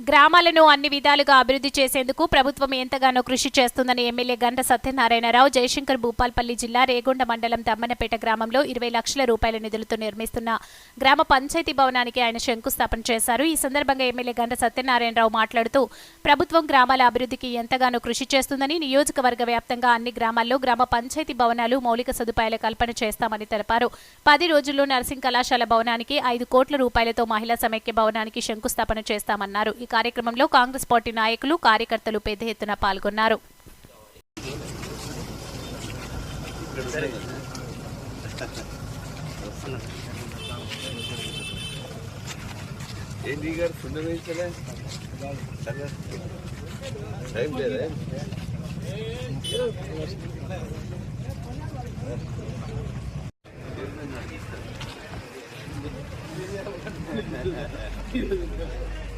గ్రామాలను అన్ని విధాలుగా అభివృద్ధి చేసేందుకు ప్రభుత్వం ఎంతగానో కృషి చేస్తుందని ఎమ్మెల్యే గంట సత్యనారాయణరావు జయశంకర్ భూపాల్పల్లి జిల్లా రేగొండ మండలం తమ్మనపేట గ్రామంలో ఇరవై లక్షల రూపాయల నిధులతో నిర్మిస్తున్న గ్రామ పంచాయతీ భవనానికి ఆయన శంకుస్థాపన చేశారు. ఈ సందర్భంగా ఎమ్మెల్యే గంట సత్యనారాయణరావు మాట్లాడుతూ ప్రభుత్వం గ్రామాల అభివృద్ధికి ఎంతగానో కృషి చేస్తుందని నియోజకవర్గ వ్యాప్తంగా అన్ని గ్రామాల్లో గ్రామ పంచాయతీ భవనాలు మౌలిక సదుపాయాల కల్పన చేస్తామని తెలిపారు. పది రోజుల్లో నర్సింగ్ కళాశాల భవనానికి ఐదు కోట్ల రూపాయలతో మహిళా సమైక్య భవనానికి శంకుస్థాపన చేస్తామన్నారు. కార్యక్రమంలో కాంగ్రెస్ పార్టీ నాయకులు కార్యకర్తలు పెద్ద ఎత్తున పాల్గొన్నారు. ఏంటి గారు? ఫుడ్ వేయించలే? టైం లేదా?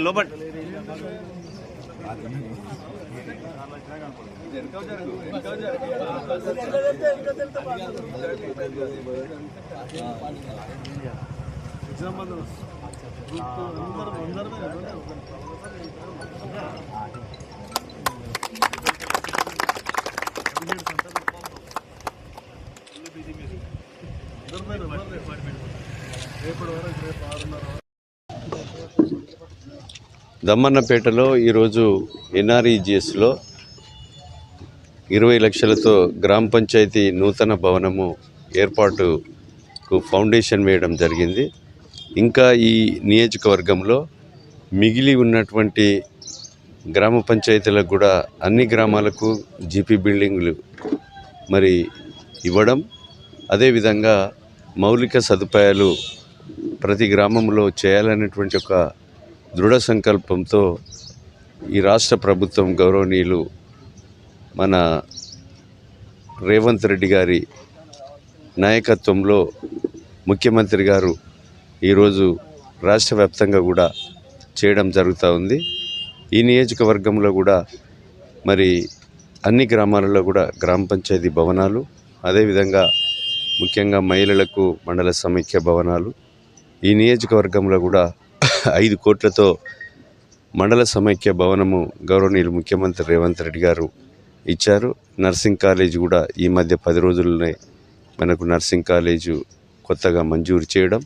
లోపల. రేపటి వరకు రేపు ఆరున్నర దమ్మన్నపేటలో ఈరోజు ఎన్ఆర్ఈజిఎస్లో ఇరవై లక్షలతో గ్రామ పంచాయతీ నూతన భవనము ఏర్పాటుకు ఫౌండేషన్ వేయడం జరిగింది. ఇంకా ఈ నియోజకవర్గంలో మిగిలి ఉన్నటువంటి గ్రామ పంచాయతీలకు కూడా అన్ని గ్రామాలకు జీపీ బిల్డింగ్లు మరి ఇవ్వడం అదేవిధంగా మౌలిక సదుపాయాలు ప్రతి గ్రామంలో చేయాలనేటువంటి ఒక దృఢ సంకల్పంతో ఈ రాష్ట్ర ప్రభుత్వం గౌరవనీయులు మన రేవంత్ రెడ్డి గారి నాయకత్వంలో ముఖ్యమంత్రి గారు ఈరోజు రాష్ట్ర వ్యాప్తంగా కూడా చేయడం జరుగుతూ ఉంది. ఈ నియోజకవర్గంలో కూడా మరి అన్ని గ్రామాలలో కూడా గ్రామ పంచాయతీ భవనాలు అదేవిధంగా ముఖ్యంగా మహిళలకు మండల సమైక్య భవనాలు. ఈ నియోజకవర్గంలో కూడా ఐదు కోట్లతో మండల సమైక్య భవనము గౌరవనీయులు ముఖ్యమంత్రి రేవంత్ రెడ్డి గారు ఇచ్చారు. నర్సింగ్ కాలేజ్ కూడా ఈ మధ్య పది రోజుల్లోనే మనకు నర్సింగ్ కాలేజు కొత్తగా మంజూరు చేయడం.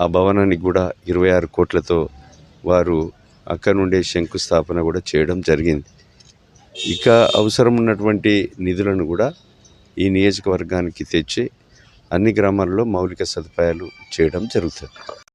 ఆ భవనానికి కూడా ఇరవై ఆరు కోట్లతో వారు అక్కడ నుండే శంకుస్థాపన కూడా చేయడం జరిగింది. ఇక అవసరం ఉన్నటువంటి నిధులను కూడా ఈ నియోజకవర్గానికి తెచ్చి అన్ని గ్రామాల్లో మౌలిక సదుపాయాలు చేయడం జరుగుతుంది.